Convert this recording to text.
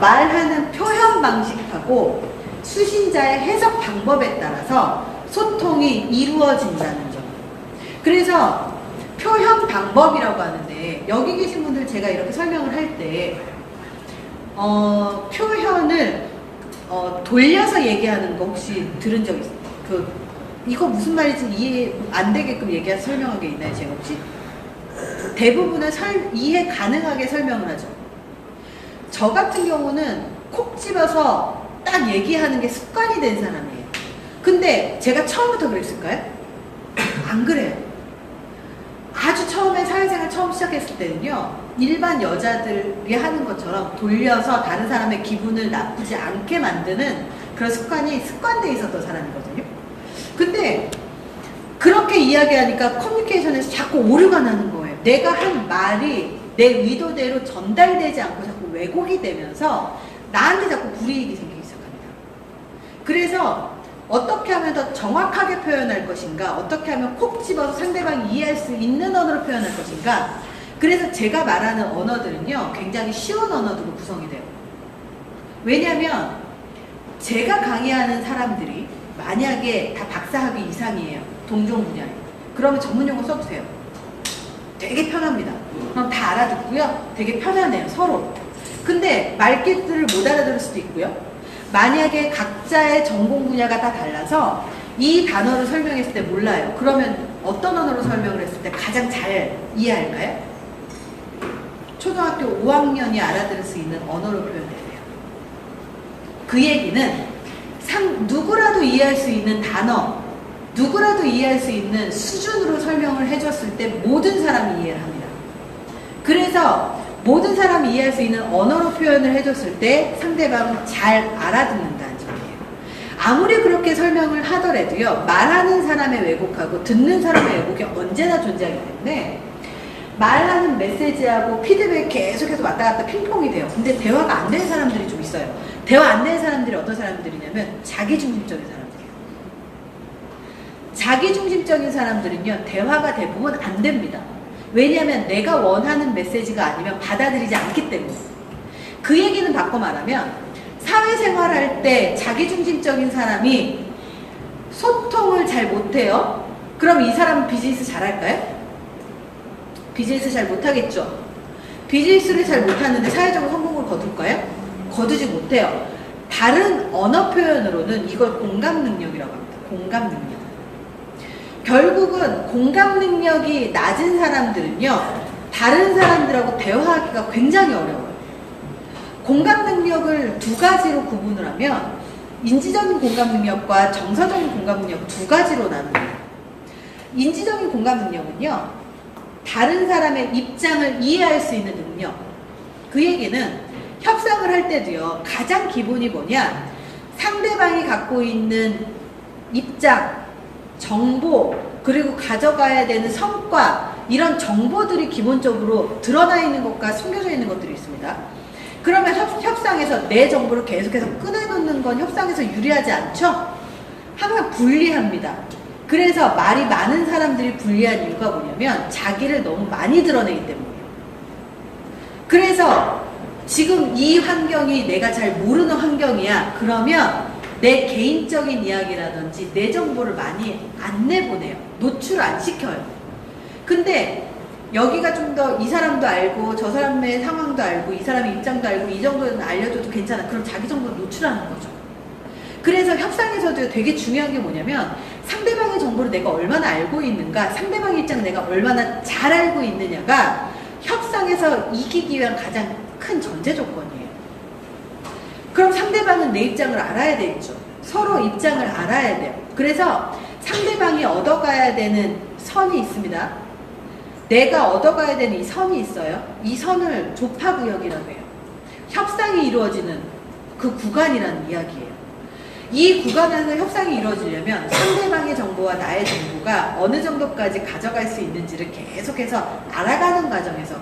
말하는 표현 방식하고 수신자의 해석 방법에 따라서 소통이 이루어진다는 점. 그래서 표현 방법이라고 하는데 여기 계신 분들 제가 이렇게 설명을 할때 어, 표현을 어, 돌려서 얘기하는 거 혹시 들은 적 있어요? 그 이거 무슨 말인지 이해 안 되게끔 얘기해서 설명한 게 있나요, 제가 혹시? 대부분은 설, 이해 가능하게 설명을 하죠. 저 같은 경우는 콕 집어서 딱 얘기하는 게 습관이 된 사람이에요. 근데 제가 처음부터 그랬을까요? 안 그래요. 아주 처음에 사회생활 처음 시작했을 때는요, 일반 여자들이 하는 것처럼 돌려서 다른 사람의 기분을 나쁘지 않게 만드는 그런 습관이 습관돼 있었던 사람이거든요. 근데 그렇게 이야기하니까 커뮤니케이션에서 자꾸 오류가 나는 거예요. 내가 한 말이 내 의도대로 전달되지 않고 왜곡이 되면서 나한테 자꾸 불이익이 생기기 시작합니다. 그래서 어떻게 하면 더 정확하게 표현할 것인가, 어떻게 하면 콕 집어서 상대방이 이해할 수 있는 언어로 표현할 것인가. 그래서 제가 말하는 언어들은요, 굉장히 쉬운 언어들로 구성이 돼요. 왜냐하면 제가 강의하는 사람들이 만약에 다 박사학위 이상이에요. 동종 분야에. 그러면 전문 용어 써도 돼요. 되게 편합니다. 그럼 다 알아듣고요. 되게 편하네요. 서로. 근데 말귀들을 못 알아들을 수도 있고요. 만약에 각자의 전공 분야가 다 달라서 이 단어를 설명했을 때 몰라요. 그러면 어떤 언어로 설명을 했을 때 가장 잘 이해할까요? 초등학교 5학년이 알아들을 수 있는 언어로 표현해야 돼요. 그 얘기는 상, 누구라도 이해할 수 있는 단어, 누구라도 이해할 수 있는 수준으로 설명을 해줬을 때 모든 사람이 이해를 합니다. 그래서 모든 사람이 이해할 수 있는 언어로 표현을 해줬을 때 상대방은 잘 알아듣는다는 점이에요. 아무리 그렇게 설명을 하더라도요, 말하는 사람의 왜곡하고 듣는 사람의 왜곡이 언제나 존재하기 때문에 말하는 메시지하고 피드백 계속해서 왔다 갔다 핑퐁이 돼요. 근데 대화가 안 되는 사람들이 좀 있어요. 대화 안 되는 사람들이 어떤 사람들이냐면 자기 중심적인 사람들이에요. 자기 중심적인 사람들은요, 대화가 대부분 안 됩니다. 왜냐하면 내가 원하는 메시지가 아니면 받아들이지 않기 때문에. 그 얘기는 바꿔 말하면 사회생활 할 때 자기중심적인 사람이 소통을 잘 못해요. 그럼 이 사람은 비즈니스 잘할까요? 비즈니스 잘 못하겠죠. 비즈니스를 잘 못하는데 사회적으로 성공을 거둘까요? 거두지 못해요. 다른 언어 표현으로는 이걸 공감 능력이라고 합니다. 공감 능력. 결국은 공감 능력이 낮은 사람들은요, 다른 사람들하고 대화하기가 굉장히 어려워요. 공감 능력을 두 가지로 구분을 하면, 인지적인 공감 능력과 정서적인 공감 능력 두 가지로 나눕니다. 인지적인 공감 능력은요, 다른 사람의 입장을 이해할 수 있는 능력. 그 얘기는 협상을 할 때도요, 가장 기본이 뭐냐, 상대방이 갖고 있는 입장, 정보, 그리고 가져가야 되는 성과, 이런 정보들이 기본적으로 드러나 있는 것과 숨겨져 있는 것들이 있습니다. 그러면 협, 협상에서 내 정보를 계속해서 꺼내놓는 건 협상에서 유리하지 않죠? 항상 불리합니다. 그래서 말이 많은 사람들이 불리한 이유가 뭐냐면 자기를 너무 많이 드러내기 때문이에요. 그래서 지금 이 환경이 내가 잘 모르는 환경이야. 그러면 내 개인적인 이야기라든지 내 정보를 많이 안 내보내요. 노출 안 시켜요. 근데 여기가 좀 더 이 사람도 알고 저 사람의 상황도 알고 이 사람의 입장도 알고 이 정도는 알려줘도 괜찮아. 그럼 자기 정보를 노출하는 거죠. 그래서 협상에서도 되게 중요한 게 뭐냐면 상대방의 정보를 내가 얼마나 알고 있는가, 상대방의 입장을 내가 얼마나 잘 알고 있느냐가 협상에서 이기기 위한 가장 큰 전제 조건이에요. 그럼 상대방은 내 입장을 알아야 되겠죠. 서로 입장을 알아야 돼요. 그래서 상대방이 얻어가야 되는 선이 있습니다. 내가 얻어가야 되는 이 선이 있어요. 이 선을 조파구역이라고 해요. 협상이 이루어지는 그 구간이라는 이야기예요. 이 구간에서 협상이 이루어지려면 상대방의 정보와 나의 정보가 어느 정도까지 가져갈 수 있는지를 계속해서 알아가는 과정에서